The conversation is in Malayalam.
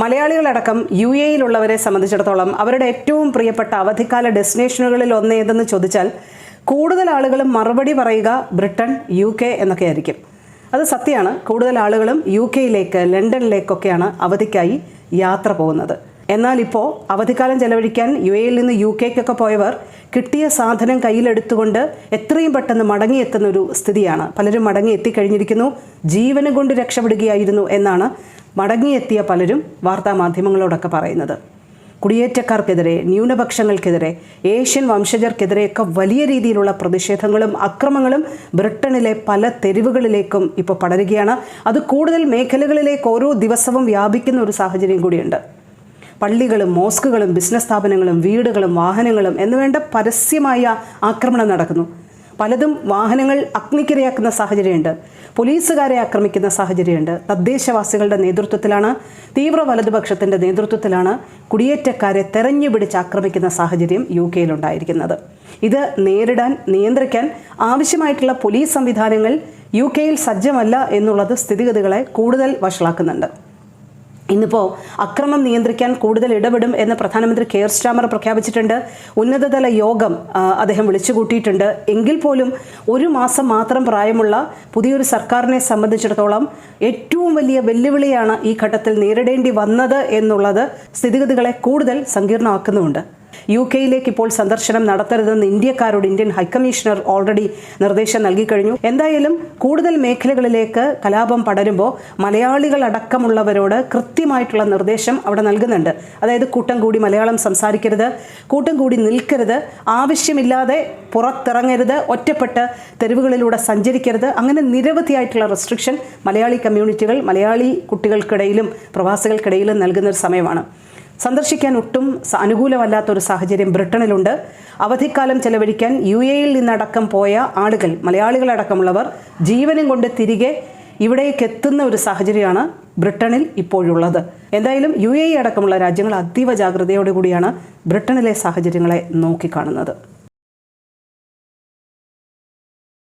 മലയാളികളടക്കം യു എയിലുള്ളവരെ സംബന്ധിച്ചിടത്തോളം അവരുടെ ഏറ്റവും പ്രിയപ്പെട്ട അവധിക്കാല ഡെസ്റ്റിനേഷനുകളിൽ ഒന്ന് ഏതെന്ന് ചോദിച്ചാൽ കൂടുതൽ ആളുകളും മറുപടി പറയുക ബ്രിട്ടൻ യു കെ എന്നൊക്കെ ആയിരിക്കും അത് സത്യമാണ്. കൂടുതൽ ആളുകളും യു കെയിലേക്ക് ലണ്ടനിലേക്കൊക്കെയാണ് അവധിക്കായി യാത്ര പോകുന്നത്. എന്നാൽ ഇപ്പോൾ അവധിക്കാലം ചെലവഴിക്കാൻ യു എയിൽ നിന്ന് യു കെക്കൊക്കെ പോയവർ കിട്ടിയ സാധനം കയ്യിലെടുത്തുകൊണ്ട് എത്രയും പെട്ടെന്ന് മടങ്ങിയെത്തുന്ന ഒരു സ്ഥിതിയാണ്. പലരും മടങ്ങി എത്തിക്കഴിഞ്ഞിരിക്കുന്നു ജീവനും കൊണ്ട് രക്ഷപ്പെടുകയായിരുന്നു എന്നാണ് മടങ്ങിയെത്തിയ പലരും വാർത്താ മാധ്യമങ്ങളോടൊക്കെ പറയുന്നത്. കുടിയേറ്റക്കാർക്കെതിരെ ന്യൂനപക്ഷങ്ങൾക്കെതിരെ ഏഷ്യൻ വംശജർക്കെതിരെയൊക്കെ വലിയ രീതിയിലുള്ള പ്രതിഷേധങ്ങളും അക്രമങ്ങളും ബ്രിട്ടനിലെ പല തെരുവുകളിലേക്കും ഇപ്പോൾ പടരുകയാണ്. അത് കൂടുതൽ മേഖലകളിലേക്ക് ഓരോ ദിവസവും വ്യാപിക്കുന്ന ഒരു സാഹചര്യം കൂടിയുണ്ട്. പള്ളികളും മോസ്കുകളും ബിസിനസ് സ്ഥാപനങ്ങളും വീടുകളും വാഹനങ്ങളും എന്നുവേണ്ട പരസ്യമായ ആക്രമണം നടക്കുന്നു. പലതും വാഹനങ്ങൾ അഗ്നിക്കിരയാക്കുന്ന സാഹചര്യമുണ്ട്. പോലീസുകാരെ ആക്രമിക്കുന്ന സാഹചര്യമുണ്ട്. തദ്ദേശവാസികളുടെ നേതൃത്വത്തിലാണ് തീവ്ര വലതുപക്ഷത്തിന്റെ നേതൃത്വത്തിലാണ് കുടിയേറ്റക്കാരെ തെരഞ്ഞു പിടിച്ച് ആക്രമിക്കുന്ന സാഹചര്യം യു കെയിലുണ്ടായിരിക്കുന്നത് ഇത് നേരിടാൻ നിയന്ത്രിക്കാൻ ആവശ്യമായിട്ടുള്ള പോലീസ് സംവിധാനങ്ങൾ യു കെയിൽ സജ്ജമല്ല എന്നുള്ളത് സ്ഥിതിഗതികളെ കൂടുതൽ വഷളാക്കുന്നുണ്ട്. ഇന്നിപ്പോൾ അക്രമം നിയന്ത്രിക്കാൻ കൂടുതൽ ഇടപെടും എന്ന് പ്രധാനമന്ത്രി കെയർ സ്റ്റാമർ പ്രഖ്യാപിച്ചിട്ടുണ്ട്. ഉന്നതതല യോഗം അദ്ദേഹം വിളിച്ചു കൂട്ടിയിട്ടുണ്ട് എങ്കിൽ പോലും ഒരു മാസം മാത്രം പ്രായമുള്ള പുതിയൊരു സർക്കാരിനെ സംബന്ധിച്ചിടത്തോളം ഏറ്റവും വലിയ വെല്ലുവിളിയാണ് ഈ ഘട്ടത്തിൽ നേരിടേണ്ടി വന്നത് എന്നുള്ളത് സ്ഥിതിഗതികളെ കൂടുതൽ സങ്കീർണമാക്കുന്നുമുണ്ട്. യു കെയിലേക്ക് ഇപ്പോൾ സന്ദർശനം നടത്തരുതെന്ന് ഇന്ത്യക്കാരോട് ഇന്ത്യൻ ഹൈക്കമ്മീഷണർ ഓൾറെഡി നിർദ്ദേശം നൽകിക്കഴിഞ്ഞു. എന്തായാലും കൂടുതൽ മേഖലകളിലേക്ക് കലാപം പടരുമ്പോൾ മലയാളികളടക്കമുള്ളവരോട് കൃത്യമായിട്ടുള്ള നിർദ്ദേശം അവിടെ നൽകുന്നുണ്ട്. അതായത് കൂട്ടം കൂടി മലയാളം സംസാരിക്കരുത് കൂട്ടം കൂടി നിൽക്കരുത് ആവശ്യമില്ലാതെ പുറത്തിറങ്ങരുത് ഒറ്റപ്പെട്ട് തെരുവുകളിലൂടെ സഞ്ചരിക്കരുത്. അങ്ങനെ നിരവധിയായിട്ടുള്ള റെസ്ട്രിക്ഷൻ മലയാളി കമ്മ്യൂണിറ്റികൾ മലയാളി കുട്ടികൾക്കിടയിലും പ്രവാസികൾക്കിടയിലും നൽകുന്ന ഒരു സമയമാണ്. സന്ദർശിക്കാൻ ഒട്ടും അനുകൂലമല്ലാത്തൊരു സാഹചര്യം ബ്രിട്ടനിലുണ്ട്. അവധിക്കാലം ചെലവഴിക്കാൻ യു എയിൽ നിന്നടക്കം പോയ ആളുകൾ മലയാളികളടക്കമുള്ളവർ ജീവനും കൊണ്ട് തിരികെ ഇവിടേക്ക് എത്തുന്ന ഒരു സാഹചര്യമാണ് ബ്രിട്ടനിൽ ഇപ്പോഴുള്ളത്. എന്തായാലും യു എ അടക്കമുള്ള രാജ്യങ്ങൾ അതീവ ജാഗ്രതയോടുകൂടിയാണ് ബ്രിട്ടനിലെ സാഹചര്യങ്ങളെ നോക്കിക്കാണുന്നത്.